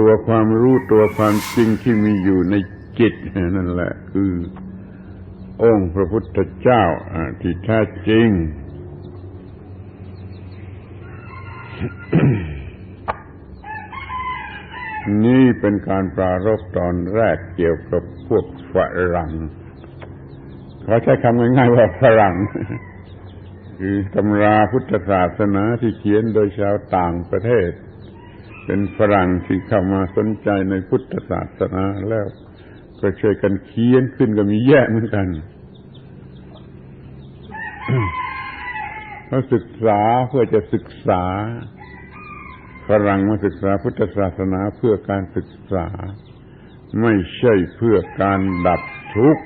ตัวความรู้ตัวความจริงที่มีอยู่ในจิตนั่นแหละ คือ องค์พระพุทธเจ้าอ่าที่แท้จริง นี่เป็นการปรารบตอนแรกเกี่ยวกับพวกฝรั่งเขาใช้คำง่ายๆว่าฝรั่งคือตำราพุทธศาสนาที่เขียนโดยชาวต่างประเทศ เป็นฝรั่งที่เข้ามาสนใจในพุทธศาสนาแล้วก็ช่วยกันเขียนขึ้นก็มีแย่เหมือนกันเขาศึกษาเพื่อจะศึกษาฝรั่งมาศึกษาพุทธศาสนาเพื่อการศึกษา ไม่ใช่เพื่อการดับทุกข์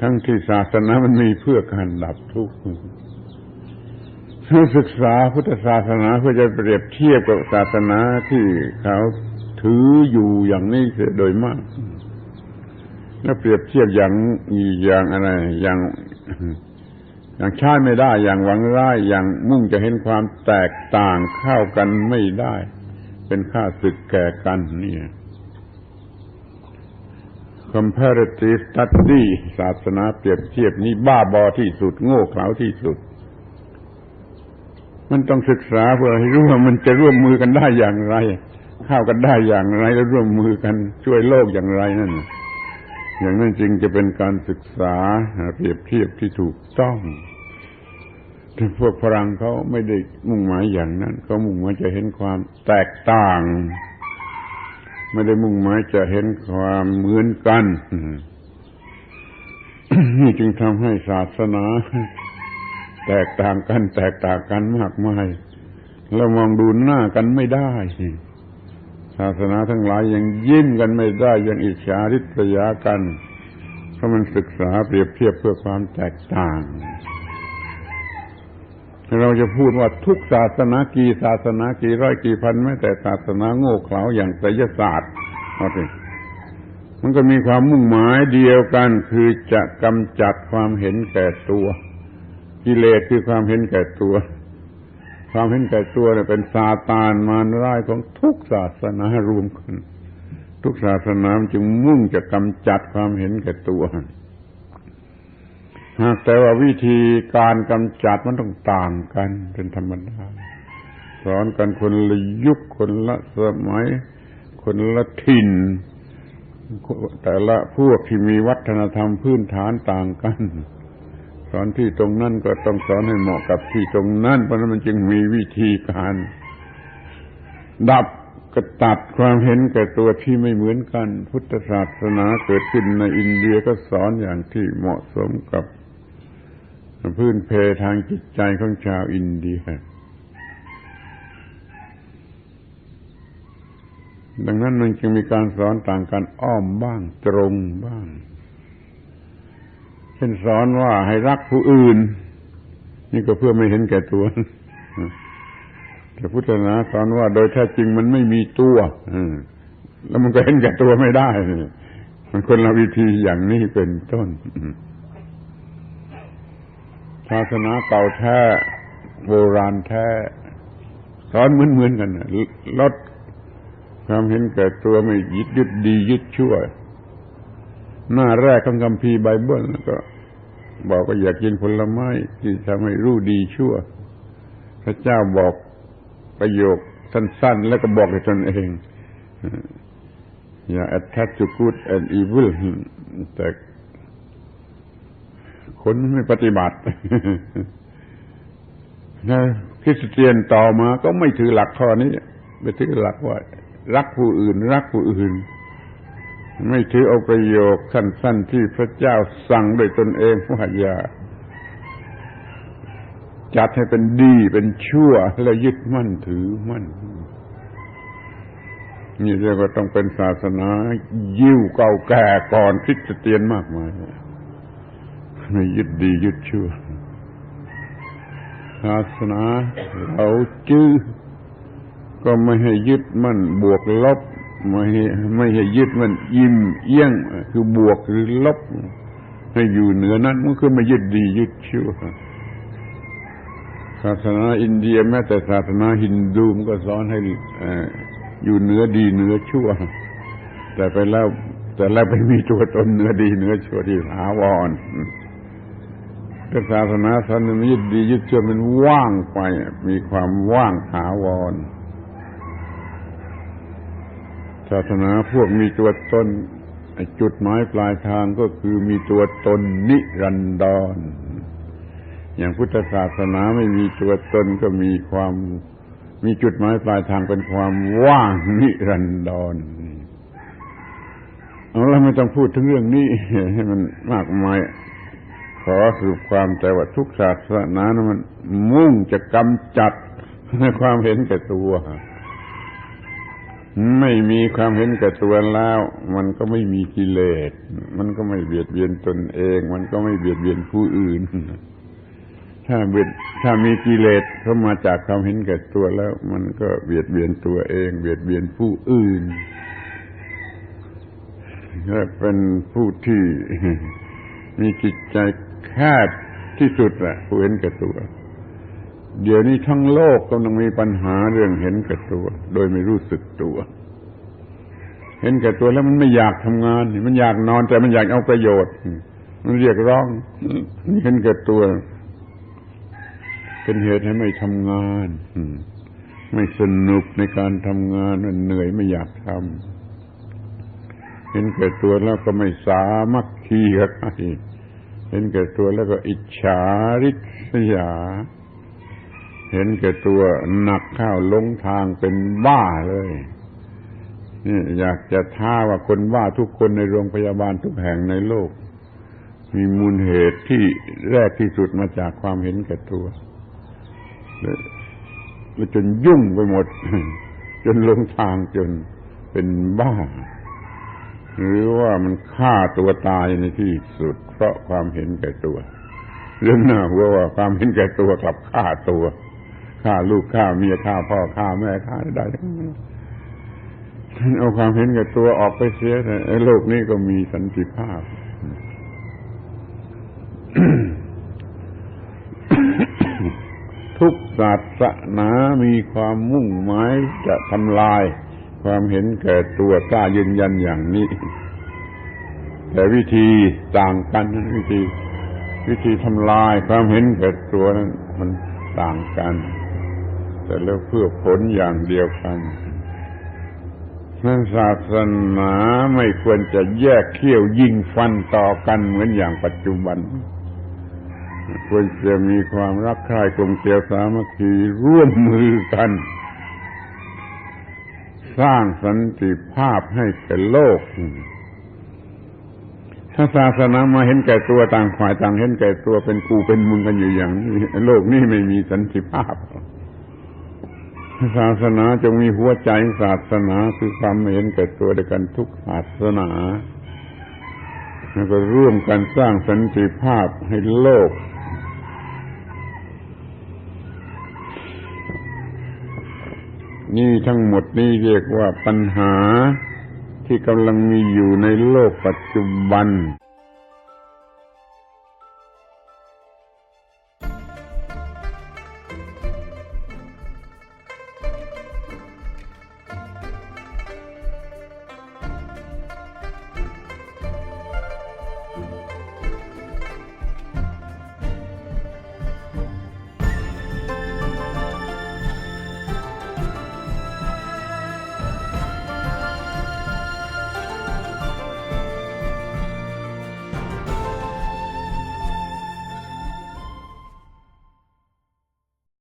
ทั้งที่ศาสนามันมีเพื่อการดับทุกข์ ศึกษาพุทธศาสนาเพื่อจะเปรียบเทียบกับศาสนาที่เขาถืออยู่อย่างนี้เสียโดยมาก แล้วเปรียบเทียบอย่างอย่างอะไร อย่างอย่างใช้ไม่ได้ อย่างหวังร้ายอย่างมุ่งจะเห็นความแตกต่างเข้ากันไม่ได้ เป็นค่าศึกแก่กันเนี่ย comparative study ศาสนาเปรียบเทียบนี้บ้าบอที่สุด โง่เขลาที่สุด มันต้องศึกษาเพื่อให้รู้ว่ามันจะร่วมมือกันได้อย่างไร เข้ากันได้อย่างไรแล้วร่วมมือกันช่วยโลกอย่างไรนั่นอย่างนั้นจริงจะเป็นการศึกษาเปรียบเทียบที่ถูกต้องแต่พวกฝรั่งเขาไม่ได้มุ่งหมายอย่างนั้นเขามุ่งหมายจะเห็นความแตกต่าง ไม่ได้มุ่งหมายจะเห็นความเหมือนกันนี่จึงทำให้ศาสนา แตกต่างกัน แตกต่างกันมากมายแล้วมองดูหน้ากันไม่ได้ศาสนาทั้งหลายยังยิ้มกันไม่ได้ ยังอิจฉาริษยากัน เพราะมันศึกษาเปรียบเทียบเพื่อความแตกต่าง เราจะพูดว่าทุกศาสนากี่ศาสนากี่ร้อยกี่พันแม้แต่ศาสนาโง่เขลาอย่างไสยศาสตร์เอาสิมันก็มีความมุ่งหมายเดียวกัน คือจะกำจัดความเห็นแก่ตัว กิเลสคือความเห็นแก่ตัว ความเห็นแก่ตัวเนี่ยเป็นซาตานมารร้ายของทุกศาสนารวมกัน ทุกศาสนาจึงมุ่งจะกำจัดความเห็นแก่ตัวหากแต่ว่าวิธีการกำจัดมันต้องต่างกันเป็นธรรมดาสอนกันคนละยุคคนละสมัย คนละถิ่น แต่ละพวกที่มีวัฒนธรรมพื้นฐานต่างกัน อนที่ตรงนั้นก็ต้องสอนให้เหมาะกับที่ตรงนั้นเพราะนั้นมันจึงมีวิธีการ ดับกระตัดความเห็นแก่ตัวที่ไม่เหมือนกัน พุทธศาสนาเกิดขึ้นในอินเดียก็สอนอย่างที่เหมาะสมกับพื้นเพทางจิตใจของชาวอินเดีย ดังนั้นมันจึงมีการสอนต่างกันอ้อมบ้างตรงบ้าง เช่นสอนว่าให้รักผู้อื่น นี่ก็เพื่อไม่เห็นแก่ตัวแต่พุทธศาสนาสอนว่าโดยแท้จริงมันไม่มีตัวแล้วมันก็เห็นแก่ตัวไม่ได้ มันคนละวิธีอย่างนี้เป็นต้นศาสนาเก่าแท้โบราณแท้สอนเหมือนเหมือนกันลดความเห็นแก่ตัวไม่ยึดยึดดียึดชั่ว หน้าแรกของคัมภีไบเบิลก็ บอกว่าอยากกินผลไม้ที่ทำให้รู้ดีชั่ว พระเจ้าบอกประโยคสั้น ๆ แล้วก็บอกให้ตนเองอย่า attach to good and evil แต่คนไม่ปฏิบัตินะคริสเตียนต่อมาก็ไม่ถือหลักข้อนี้ ไปถือหลักว่า รักผู้อื่น รักผู้อื่น ไม่ถือเอาประโยคสั้นๆที่พระเจ้าสั่งโดยตนเองว่าอย่าจัดให้เป็นดีเป็นชั่ว แล้วยึดมั่นถือมั่น นี่เรียกว่าต้องเป็นศาสนายิ่วเก่าแก่ก่อนคริสเตียนมากมายไม่ยึดดียึดชั่ว ศาสนาเราจื้อก็ไม่ให้ยึดมั่นบวกลบ ไม่ให้ไม่ให้ยึดมันยิ้มเอี้ยง คือบวกหรือลบ ให้อยู่เหนือนั้นมันคือไม่ยึดดียึดชั่วศาสนาอินเดียแม้แต่ศาสนาฮินดูมันก็สอนให้อยู่เหนือดีเหนือชั่ว แต่ไปแล้วแต่แล้วไปมีตัวตนเหนือดีเหนือชั่วที่ถาวรก็ศาสนาสันนิยึดดียึดชั่วมันว่างไป มีความว่างถาวรศาสนาพวกมีตัวตนจุดหมายปลายทางก็คือมีตัวตนนิรันดร อย่างพุทธศาสนาไม่มีตัวตนก็มีความ มีจุดหมายปลายทางเป็นความว่างนิรันดรเอาล้วไม่ต้องพูดถึงเรื่องนี้ให้มันมากมาย ขอสืบความแต่ว่าทุกศาสนานะมันมุ่งจะกำจัดในความเห็นแก่ตัว ไม่มีความเห็นแก่ตัวแล้ว มันก็ไม่มีกิเลส มันก็ไม่เบียดเบียนตนเอง มันก็ไม่เบียดเบียนผู้อื่น ถ้าเบียดถ้ามีกิเลสเข้ามาจากความเห็นแก่ตัวแล้ว มันก็เบียดเบียนตัวเอง เบียดเบียนผู้อื่นและเป็นผู้ที่มีจิตใจแคบที่สุดแหละผู้เห็นแก่ตัว เดี๋ยวนี้ทั้งโลกกำลังมีปัญหาเรื่องเห็นแก่ตัว โดยไม่รู้สึกตัว เห็นแก่ตัวแล้วมันไม่อยากทำงาน มันอยากนอนแต่มันอยากเอาประโยชน์ มันเรียกร้องเห็นแก่ตัว เป็นเหตุให้ไม่ทำงานไม่สนุกในการทำงานมันเหนื่อยไม่อยากทำเห็นแก่ตัวแล้วก็ไม่สามัคคีกับใครเห็นแก่ตัวแล้วก็อิจฉาริษยา เห็นแก่ตัวหนักข้าวลงทางเป็นบ้าเลยนี่อยากจะท้าว่าคนบ้าทุกคนในโรงพยาบาลทุกแห่งในโลก มีมูลเหตุที่แรกที่สุดมาจากความเห็นแก่ตัวแล้วจนยุ่งไปหมด จนลงทางจนเป็นบ้า หรือว่ามันฆ่าตัวตายในที่สุด เพราะความเห็นแก่ตัว เรื่องหน้าว่าความเห็นแก่ตัวกลับฆ่าตัว ฆ่าลูกฆ่าเมียฆ่าพ่อฆ่าแม่ฆ่าได้ทั้งนั้นเอาความเห็นแก่ตัวออกไปเสียแต่โลกนี้ก็มีสันติภาพทุกศาสนามีความมุ่งหมายจะทำลาย ความเห็นแก่ตัวกล้ายืนยันอย่างนี้ แต่วิธีต่างกันวิธี วิธีทำลายความเห็นแก่ตัวนั้นมันต่างกัน แต่แล้วเพื่อผลอย่างเดียวกันนั้นศาสนาไม่ควรจะแยกเขี้ยวยิงฟันต่อกันเหมือนอย่างปัจจุบัน ควรจะมีความรักใคร่กลมเกลียวสามัคคีร่วมมือกัน สร้างสันติภาพให้แก่โลก ถ้าศาสนามาเห็นแก่ตัวต่างฝ่ายต่างเห็นแก่ตัวเป็นกูเป็นมึงกันอยู่อย่างนี้โลกนี้ไม่มีสันติภาพ ศาสนาจงมีหัวใจศาสนาคือความเห็นแก่ตัวด้วยกันทุกศาสนาแล้วก็ร่วมกันสร้างสันติภาพให้โลก นี่ทั้งหมดนี่เรียกว่าปัญหาที่กำลังมีอยู่ในโลกปัจจุบัน